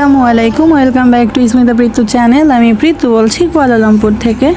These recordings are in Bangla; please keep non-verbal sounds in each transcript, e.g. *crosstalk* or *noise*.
আলাইকুম welcome back to Ismita Pritu channel আমি প্রীতু বলছি কুয়ালালামপুর থেকে।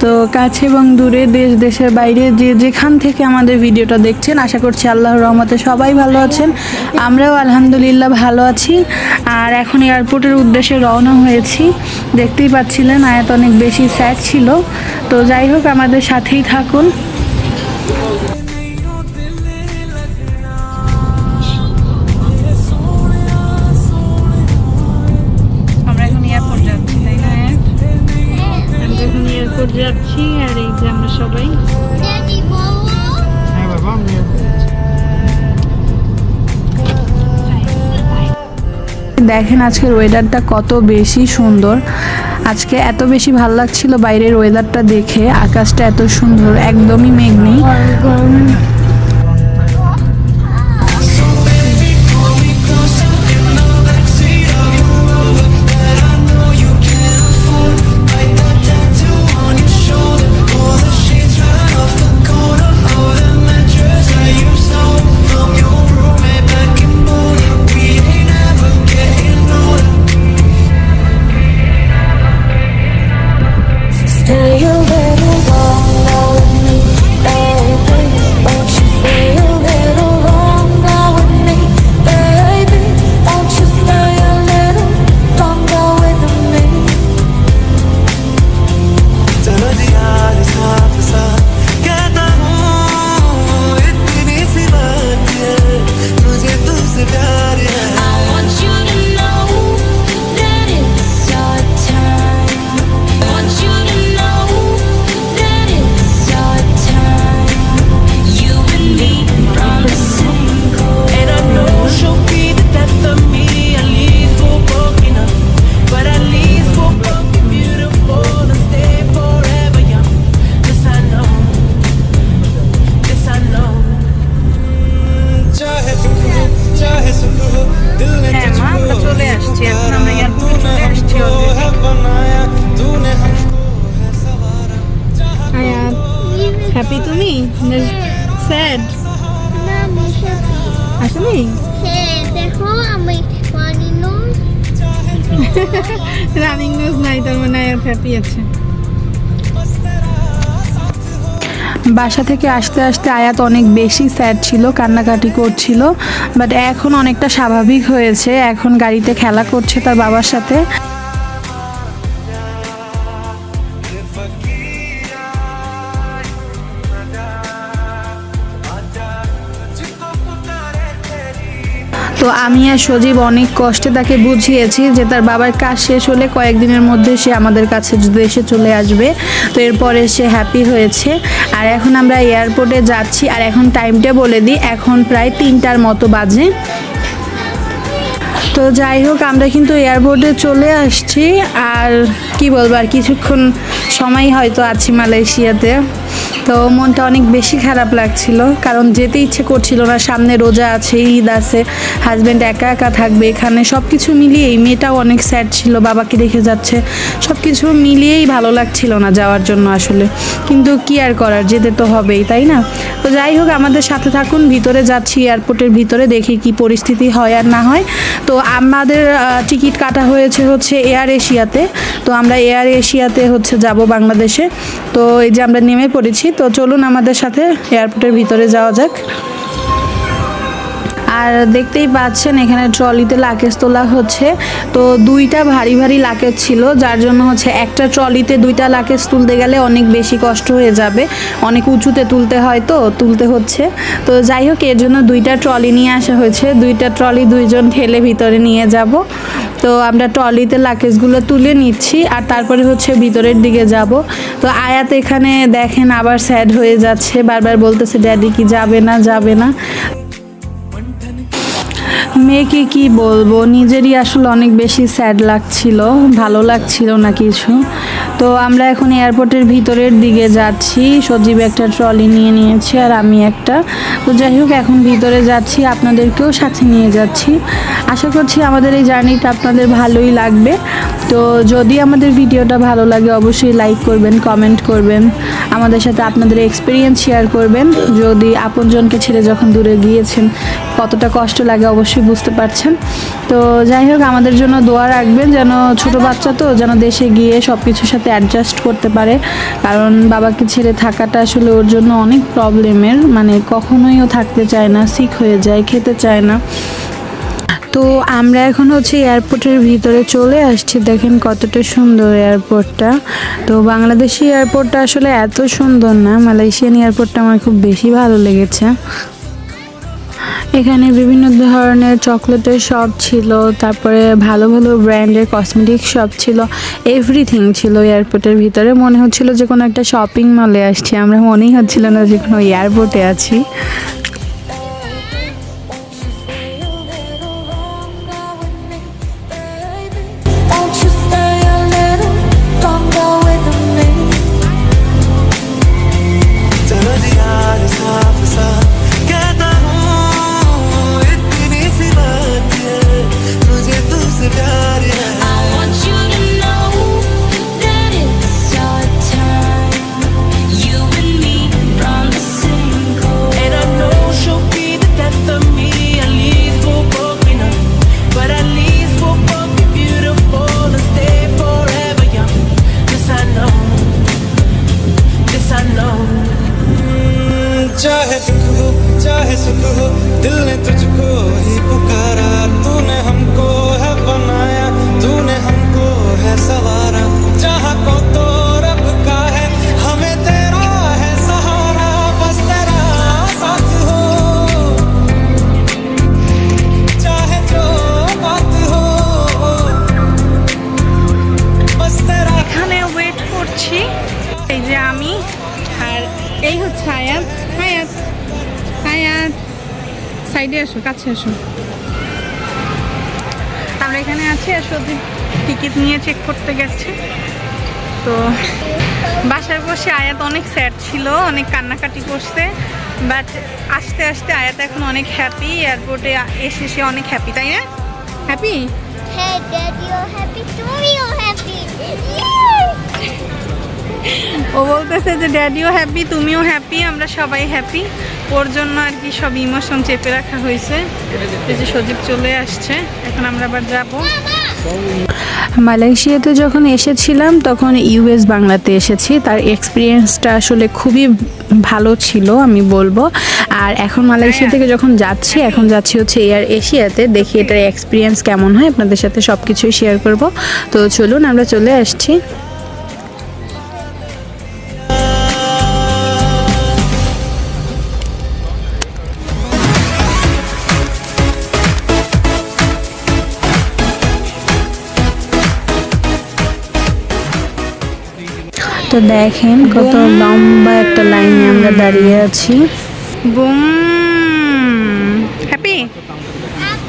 তো কাছে এবং দূরে দেশ, দেশের বাইরে যে যেখান থেকে আমাদের ভিডিওটা দেখছেন, আশা করছি আল্লাহর রহমতে সবাই ভালো আছেন। আমরাও আলহামদুলিল্লাহ ভালো আছি। আর এখন এয়ারপোর্টের উদ্দেশ্যে রওনা হয়েছি। দেখতেই পাচ্ছিলেন, আয়াত অনেক বেশি স্যাড ছিল। তো যাই হোক, আমাদের সাথেই থাকুন। দেখেন আজকের ওয়েদারটা কত বেশি সুন্দর। আজকে এত বেশি ভালো লাগছিল বাইরের ওয়েদারটা দেখে। আকাশটা এত সুন্দর, একদমই মেঘ নেই। বাসা থেকে আসতে আসতে আয়াত অনেক বেশি স্যাড ছিল, কান্নাকাটি করছিল বাট এখন অনেকটা স্বাভাবিক হয়েছে। এখন গাড়িতে খেলা করছে তার বাবার সাথে। আমি আর সজীব অনেক কষ্টে তাকে বুঝিয়েছি যে তার বাবার কাজ শেষ হলে কয়েকদিনের মধ্যে সে আমাদের কাছে দেশে চলে আসবে। তো এরপরে সে হ্যাপি হয়েছে। আর এখন আমরা এয়ারপোর্টে যাচ্ছি। আর এখন টাইমটা বলে দিই, এখন প্রায় তিনটার মতো বাজে। তো যাই হোক, আমরা কিন্তু এয়ারপোর্টে চলে আসছি। আর কি বলব, আর কিছুক্ষণ সময় হয়তো আছি মালয়েশিয়াতে। তো মনটা অনেক বেশি খারাপ লাগছিল, কারণ যেতে ইচ্ছে করছিল না, সামনে রোজা আছে, ঈদ আছে হাজব্যান্ড একা একা থাকবে এখানে সব কিছু মিলিয়েই মেয়েটাও অনেক স্যাড ছিল, বাবাকে রেখে যাচ্ছে সব কিছু মিলিয়েই ভালো লাগছিল না যাওয়ার জন্য আসলে, কিন্তু কি আর করার, যেতে তো হবেই, তাই না? তো যাই হোক, আমাদের সাথে থাকুন, ভিতরে যাচ্ছি এয়ারপোর্টের ভিতরে, দেখি কি পরিস্থিতি হয় আর না হয়। তো আমাদের টিকিট কাটা হয়েছে হচ্ছে এয়ার এশিয়াতে তো আমরা এয়ার এশিয়াতে হচ্ছে যাব বাংলাদেশে, তো এই যে আমরা নেমে পড়েছি তো চলুন আমাদের সাথে এয়ারপোর্টের ভিতরে যাওয়া যাক। আর দেখতেই পাচ্ছেন, এখানে ট্রলিতে লাকেজ তোলা হচ্ছে। তো দুইটা ভারী ভারী লাকেজ ছিল, যার জন্য হচ্ছে একটা ট্রলিতে দুইটা লাকেজ তুলতে গেলে অনেক বেশি কষ্ট হয়ে যাবে। অনেক উঁচুতে তুলতে হয় তো, তুলতে হচ্ছে। তো যাই হোক, এর জন্য দুইটা ট্রলি নিয়ে আসা হয়েছে। দুইটা ট্রলি দুইজন ঠেলে ভিতরে নিয়ে যাব। তো আমরা ট্রলিতে লাকেজগুলো তুলে নিচ্ছি, আর তারপরে হচ্ছে ভিতরের দিকে যাব। তো আয়াত এখানে দেখেন আবার স্যাড হয়ে যাচ্ছে, বারবার বলতেছে ড্যাডি কি যাবে না যাবে না? মেয়েকে কি বলব? নিজেরই আসলে অনেক বেশি স্যাড লাগছিল, ভালো লাগছিল না কিছু। তো আমরা এখন এয়ারপোর্টের ভিতরের দিকে যাচ্ছি। সজীব একটা ট্রলি নিয়ে নিয়েছি আর আমি একটা। তো যাই হোক, এখন ভিতরে যাচ্ছি, আপনাদেরকেও সাথে নিয়ে যাচ্ছি। আশা করছি আমাদের এই জার্নিটা আপনাদের ভালোই লাগবে। তো যদি আমাদের ভিডিওটা ভালো লাগে, অবশ্যই লাইক করবেন কমেন্ট করবেন, আমাদের সাথে আপনাদের এক্সপিরিয়েন্স শেয়ার করবেন। যদি আপনজনকে ছেড়ে যখন দূরে গিয়েছেন, কতটা কষ্ট লাগে অবশ্যই বুঝতে পারছেন। তো যাই হোক, আমাদের জন্য দোয়া রাখবেন যেন ছোট বাচ্চা তো, যেন দেশে গিয়ে সব কিছুর সাথে অ্যাডজাস্ট করতে পারে। কারণ বাবাকে ছেড়ে থাকাটা আসলে ওর জন্য অনেক প্রবলেমের মানে কখনোই ও থাকতে চায় না সিক হয়ে যায়, খেতে চায় না। তো আমরা এখন হচ্ছে এয়ারপোর্টের ভিতরে চলে আসছি। দেখেন কতটা সুন্দর এয়ারপোর্টটা। তো বাংলাদেশি এয়ারপোর্টটা আসলে এত সুন্দর না, মালয়েশিয়ান এয়ারপোর্টটা আমার খুব বেশি ভালো লেগেছে। এখানে বিভিন্ন ধরনের চকলেটের শপ ছিল, তারপরে ভালো ভালো ব্র্যান্ডের কসমেটিক শপ ছিল, এভরিথিং ছিল এয়ারপোর্টের ভিতরে। মনে হচ্ছিল যে কোনো একটা শপিং মলে আসছি। আমরা মনেই হচ্ছিল না যে কোনো এয়ারপোর্টে আছি। दुख हो, चाहे सुख हो, दिल ने तुझको ही पुकारा, तूने हमको है बनाया, तूने हमको है सवारा। সাইডে আসো কাছে আসো। আমরা এখানে আছি আর সত্যি টিকিট নিয়ে চেক করতে গেছে। তো বাসায় বসে আয়াত অনেক স্যাড ছিল অনেক কান্নাকাটি করছে। বাট আস্তে আস্তে আয়াত এখন অনেক হ্যাপি এয়ারপোর্টে এসে সে অনেক হ্যাপি তাই না? হ্যাপি *laughs* ও বলতেছে যে ড্যাডিও হ্যাপি তুমিও হ্যাপি আমরা সবাই হ্যাপি ওর জন্য আর কি সব ইমোশন চেপে রাখা হয়েছে। যে সজীব চলে আসছে, এখন আমরা আবার যাব। মালয়েশিয়াতে যখন এসেছিলাম, তখন ইউএস বাংলাতে এসেছি। তার এক্সপিরিয়েন্সটা আসলে খুবই ভালো ছিল, আমি বলব। আর এখন মালয়েশিয়া থেকে যখন যাচ্ছি, এখন যাচ্ছি হচ্ছে এয়ার এশিয়াতে দেখি এটার এক্সপিরিয়েন্স কেমন হয়, আপনাদের সাথে সব কিছুই শেয়ার করব। তো চলুন, আমরা চলে আসছি। তো দেখেন কত লম্বা একটা লাইনে আমরা দাঁড়িয়ে আছি। হ্যাপি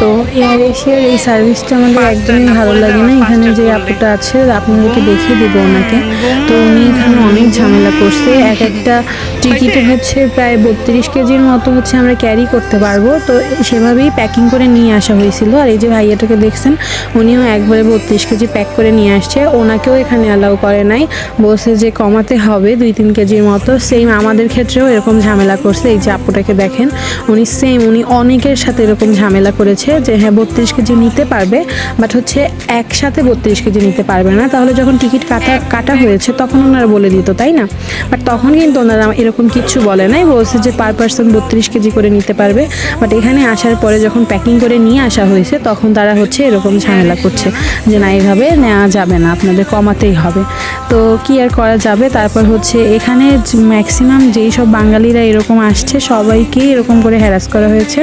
তো এয়ার এশিয়ার এই সার্ভিসটা আমাদের একদমই ভালো লাগে না। এখানে যে আপুটা আছে আপনাদেরকে দেখিয়ে দেবো ওনাকে। তো উনি এখানে অনেক ঝামেলা করছে। এক একটা টিকিটে হচ্ছে প্রায় বত্রিশ কেজির মতো হচ্ছে আমরা ক্যারি করতে পারব। তো সেভাবেই প্যাকিং করে নিয়ে আসা হয়েছিল। আর এই যে ভাইয়াটাকে দেখছেন উনিও একবারে বত্রিশ কেজি প্যাক করে নিয়ে আসছে। ওনাকেও এখানে অ্যালাউ করে নাই। বলছে যে কমাতে হবে দুই তিন কেজির মতো। সেম আমাদের ক্ষেত্রেও এরকম ঝামেলা করছে। এই যে আপুটাকে দেখেন উনি সেম উনি অনেকের সাথে এরকম ঝামেলা করেছে যে হ্যাঁ বত্রিশ কেজি নিতে পারবে বাট হচ্ছে একসাথে বত্রিশ কেজি নিতে পারবে না। তাহলে যখন টিকিট কাটা কাটা হয়েছে তখন ওনারা বলে দিত তাই না? বাট তখন কিন্তু ওনারা এরকম কিচ্ছু বলে নাই। বলছে যে পার পার্সন বত্রিশ কেজি করে নিতে পারবে। বাট এখানে আসার পরে যখন প্যাকিং করে নিয়ে আসা হয়েছে, তখন তারা হচ্ছে এরকম ঝামেলা করছে যে না এইভাবে নেওয়া যাবে না, আপনাদের কমাতেই হবে। তো কি আর করা যাবে? তারপর হচ্ছে এখানে ম্যাক্সিমাম যেই সব বাঙালিরা এরকম আসছে সবাইকেই এরকম করে হ্যারাস করা হয়েছে।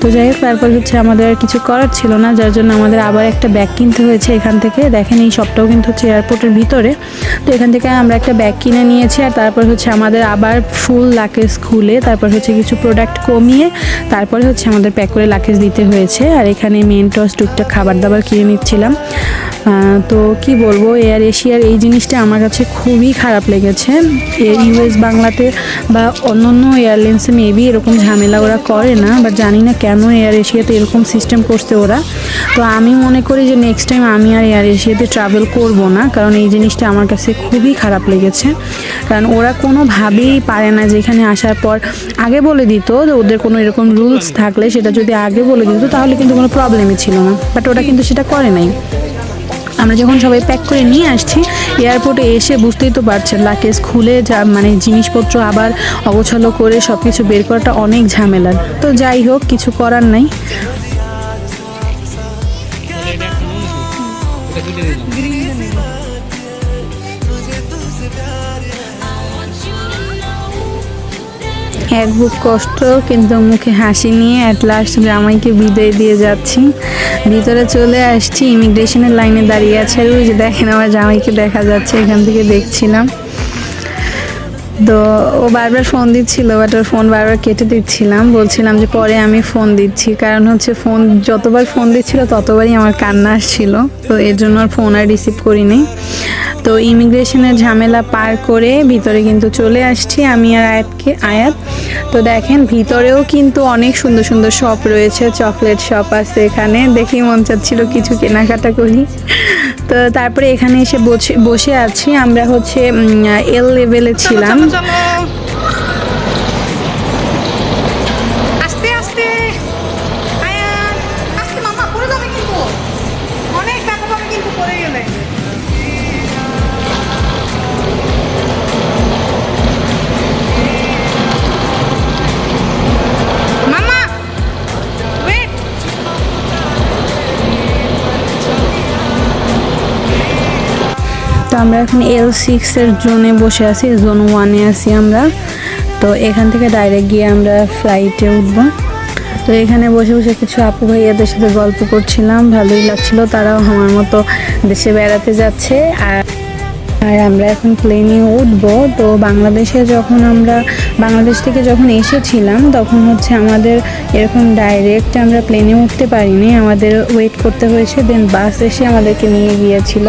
তো যাই হোক, তারপর হচ্ছে আমাদের আর কিছু করার ছিল না, যার জন্য আমাদের আবার একটা ব্যাগ কিনতে হয়েছে এখান থেকে। দেখেন এই সবটাও কিন্তু হচ্ছে এয়ারপোর্টের ভিতরে। তো এখান থেকে আমরা একটা ব্যাগ কিনে নিয়েছি, আর তারপর হচ্ছে আমাদের আবার ফুল লাকেজ খুলে তারপর হচ্ছে কিছু প্রোডাক্ট কমিয়ে তারপরে হচ্ছে আমাদের প্যাক করে লাকেজ দিতে হয়েছে। আর এখানে মেন টস টুকটাক খাবার দাবার কিনে নিচ্ছিলাম। তো কি বলব এয়ার এশিয়ার এই জিনিসটা আমার কাছে খুবই খারাপ লেগেছে। ইউএস বাংলাতে বা অন্য অন্য এয়ারলাইন্সে মেবি এরকম ঝামেলা ওরা করে না বাট জানি না কেন এয়ার এশিয়াতে এরকম সিস্টেম করছে ওরা। তো আমি মনে করি যে নেক্সট টাইম আমি আর এয়ার এশিয়াতে ট্রাভেল করব না, কারণ এই জিনিসটা আমার কাছে খুবই খারাপ লেগেছে। কারণ ওরা কোনোভাবেই পারে না যে এখানে আসার পর। আগে বলে দিত ওদের কোনো এরকম রুলস থাকলে সেটা যদি আগে বলে দিত, তাহলে কিন্তু কোনো প্রবলেমই ছিল না। বাট ওরা কিন্তু সেটা করে নাই। আমরা যখন সবাই প্যাক করে নিয়ে আসছি এয়ারপোর্টে এসে বুঝতেই তো পারছেন লাকেজ খুলে যা মানে জিনিসপত্র আবার অগোছালো করে সব কিছু বের করাটা অনেক ঝামেলার। তো যাই হোক, কিছু করার নাই। এক বুক কষ্ট, কিন্তু মুখে হাসি নিয়ে অ্যাট লাস্ট জামাইকে বিদায় দিয়ে যাচ্ছি। ভিতরে চলে আসছি ইমিগ্রেশনের লাইনে দাঁড়িয়ে আছে। ওই যে দেখেন, আমার জামাইকে দেখা যাচ্ছে, এখান থেকে দেখছিলাম। তো ও বারবার ফোন দিচ্ছিল বাট ওর ফোন বারবার কেটে দিচ্ছিলাম। বলছিলাম যে পরে আমি ফোন দিচ্ছি। কারণ হচ্ছে ফোন যতবার ফোন দিচ্ছিল, ততবারই আমার কান্না আসছিল। তো এর জন্য আর ফোন আর রিসিভ করিনি। তো ইমিগ্রেশনের ঝামেলা পার করে ভিতরে কিন্তু চলে আসছি আমি আর আয়াতকে, আয়াত। তো দেখেন, ভিতরেও কিন্তু অনেক সুন্দর সুন্দর শপ রয়েছে চকলেট শপ আছে এখানে। দেখেই মন চাচ্ছিল কিছু কেনাকাটা করি। তো তারপরে এখানে এসে বসে বসে আছি। আমরা হচ্ছে এল লেভেলে ছিলাম। আস্তে আমরা এখন এল সিক্সের জোনে বসে আছি জোন ওয়ানে আছি আমরা। তো এখান থেকে ডাইরেক্ট গিয়ে আমরা ফ্লাইটে উঠবো। তো এখানে বসে বসে কিছু আপু ভাইয়াদের সাথে গল্প করছিলাম, ভালোই লাগছিল। তারাও আমার মতো দেশে বেড়াতে যাচ্ছে। আর আর আমরা এখন প্লেনে উঠবো। তো বাংলাদেশে যখন আমরা, বাংলাদেশ থেকে যখন এসেছিলাম, তখন হচ্ছে আমাদের এরকম ডাইরেক্ট আমরা প্লেনে উঠতে পারিনি। আমাদের ওয়েট করতে হয়েছে দেন বাস এসে আমাদেরকে নিয়ে গিয়েছিল।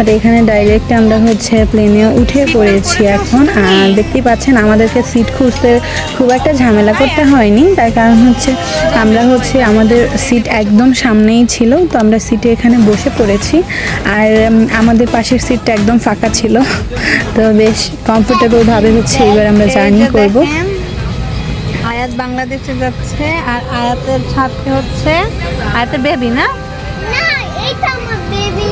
আর এখানে ডাইরেক্ট আমরা হচ্ছে প্লেনে উঠে পড়েছি এখন। আর দেখতেই পাচ্ছেন, আমাদেরকে সিট খুঁজতে খুব একটা ঝামেলা করতে হয়নি। তার কারণ হচ্ছে আমরা হচ্ছে আমাদের সিট একদম সামনেই ছিল। তো আমরা সিটে এখানে বসে পড়েছি। আর আমাদের পাশের সিটটা একদম ফাঁকা ছিল। তো বেশ কমফোর্টেবল ভাবে হচ্ছে এবার আমরা জার্নি করব। আয়াত বাংলাদেশে যাচ্ছে আর আয়াতের ছাত্রী হচ্ছে আয়াতের বেবি না? না এটা আমার বেবি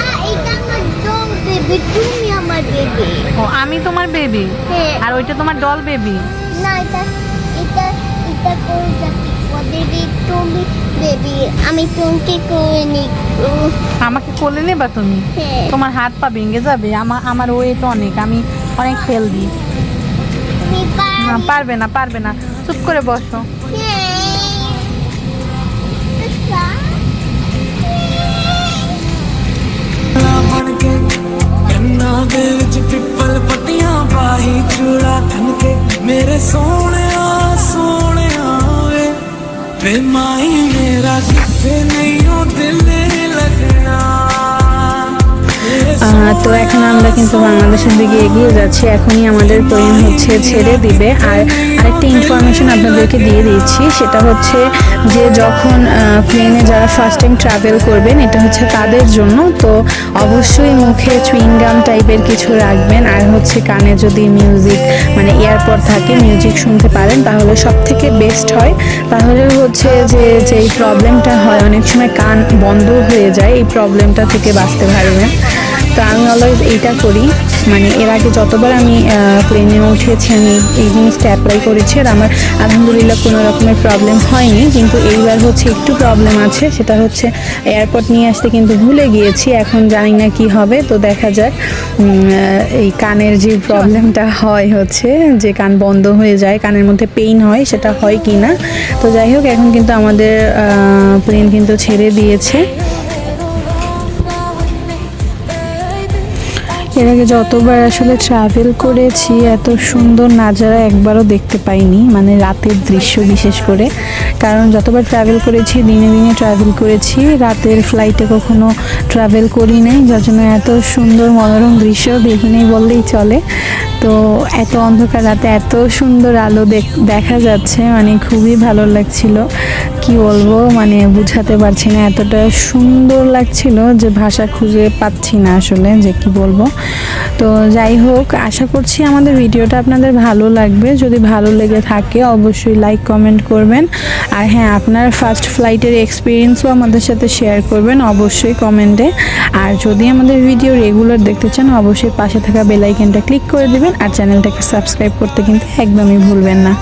আর এটা আমার ডগ বেবি তুমি আমার বেবি ও আমি তোমার বেবি হ্যাঁ। আর ওইটা তোমার ডল বেবি না এটা এটা এটা করে যাচ্ছি বেবি তুমি বেবি আমি তোমাকে করে নিই আমাকে কোলে নেবা তুমি হ্যাঁ। তোমার হাত পা ভেঙে যাবে আমার আমার ওয়েট অনেক আমি অনেক হেলদি তুমি না পারবে না পারবে না চুপ করে বসো ਬਣ ਕੇ ਕੰਨਾਂ ਦੇ ਵਿੱਚ ਪਿੱਪਲ ਪੱਤੀਆਂ ਪਾਹੀ ਚੂੜਾ ਥਨ ਕੇ ਮੇਰੇ ਸੋਹਣਿਆ ਸੋਹਣਿਆ ਵੇ बेमाई मेरा किसे नहीं हो তো এখন আমরা কিন্তু বাংলাদেশের দিকে এগিয়ে যাচ্ছি। এখনই আমাদের ট্রেন হচ্ছে ছেড়ে দিবে। আর আরেকটা ইনফরমেশন আপনাদেরকে দিয়ে দিচ্ছি, সেটা হচ্ছে যে যখন প্লেনে যারা ফার্স্ট টাইম ট্রাভেল করবেন, এটা হচ্ছে তাদের জন্য। তো অবশ্যই মুখে চুইংগাম টাইপের কিছু রাখবেন। আর হচ্ছে কানে যদি মিউজিক মানে এয়ারপড থাকে মিউজিক শুনতে পারেন, তাহলে সব থেকে বেস্ট হয়। তাহলে হচ্ছে যে, যেই প্রবলেমটা হয়, অনেক সময় কান বন্ধ হয়ে যায়, এই প্রবলেমটা থেকে বাঁচতে পারবেন। তো আমি অলওয়েজ এইটা করি। মানে এর আগে যতবার আমি প্লেনে উঠেছি, আমি এই জিনিসটা অ্যাপ্লাই করেছি আর আমার আলহামদুলিল্লাহ কোনো রকমের প্রবলেম হয়নি। কিন্তু এইবার হচ্ছে একটু প্রবলেম আছে, সেটা হচ্ছে এয়ারপোর্ট নিয়ে আসতে কিন্তু ভুলে গিয়েছি, এখন জানি না কি হবে। তো দেখা যাক এই কানের যে প্রবলেমটা হয় হচ্ছে, যে কান বন্ধ হয়ে যায়, কানের মধ্যে পেইন হয়, সেটা হয় কি না তো যাই হোক, এখন কিন্তু আমাদের প্লেন কিন্তু ছেড়ে দিয়েছে। এর আগে যতবার আসলে ট্রাভেল করেছি, এত সুন্দর নাজারা একবারও দেখতে পাইনি মানে রাতের দৃশ্য বিশেষ করে। কারণ যতবার ট্রাভেল করেছি, দিনে দিনে ট্রাভেল করেছি, রাতের ফ্লাইটে কখনো ট্রাভেল করি নাই, যার জন্য এত সুন্দর মনোরম দৃশ্য দেখিনি বললেই চলে। তো এত অন্ধকার রাতে এত সুন্দর আলো দেখ- দেখা যাচ্ছে মানে খুবই ভালো লাগছিল। কি বলব মানে বুঝাতে পারছি না, এতটা সুন্দর লাগছিল যে ভাষা খুঁজে পাচ্ছি না আসলে, যে কি বলব। তো যাই হোক, আশা করছি আমাদের ভিডিওটা আপনাদের ভালো লাগবে। যদি ভালো লেগে থাকে, অবশ্যই লাইক কমেন্ট করবেন। আর হ্যাঁ আপনার ফার্স্ট ফ্লাইটের এক্সপিরিয়েন্সও আমাদের সাথে শেয়ার করবেন অবশ্যই কমেন্টে আর যদি আমাদের ভিডিও রেগুলার দেখতে চান, অবশ্যই পাশে থাকা বেলাইকেনটা ক্লিক করে দিবেন। আর চ্যানেলটাকে সাবস্ক্রাইব করতে কিন্তু একদমই ভুলবেন না।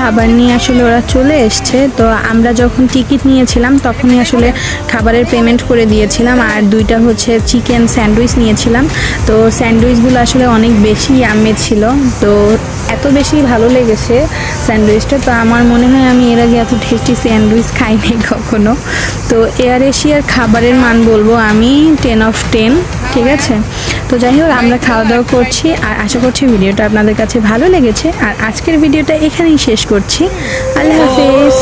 খাবার নিয়ে আসলে ওরা চলে এসছে। তো আমরা যখন টিকিট নিয়েছিলাম, তখনই আসলে খাবারের পেমেন্ট করে দিয়েছিলাম। আর দুইটা হচ্ছে চিকেন স্যান্ডউইচ নিয়েছিলাম। তো স্যান্ডউইচগুলো আসলে অনেক বেশি আমেজ ছিল। তো এত বেশি ভালো লেগেছে স্যান্ডউইচটা তো আমার মনে হয় আমি এর আগে এত টেস্টি স্যান্ডউইচ খাইনি কখনো। তো এয়ার এশিয়ার খাবারের মান বলব আমি টেন অফ টেন ঠিক আছে? তো যাই হোক, আমরা খাওয়া দাওয়া করছি আর আশা করছি ভিডিওটা আপনাদের কাছে ভালো লেগেছে। আর আজকের ভিডিওটা এখানেই শেষ করছি। আল্লাহ হাফেজ।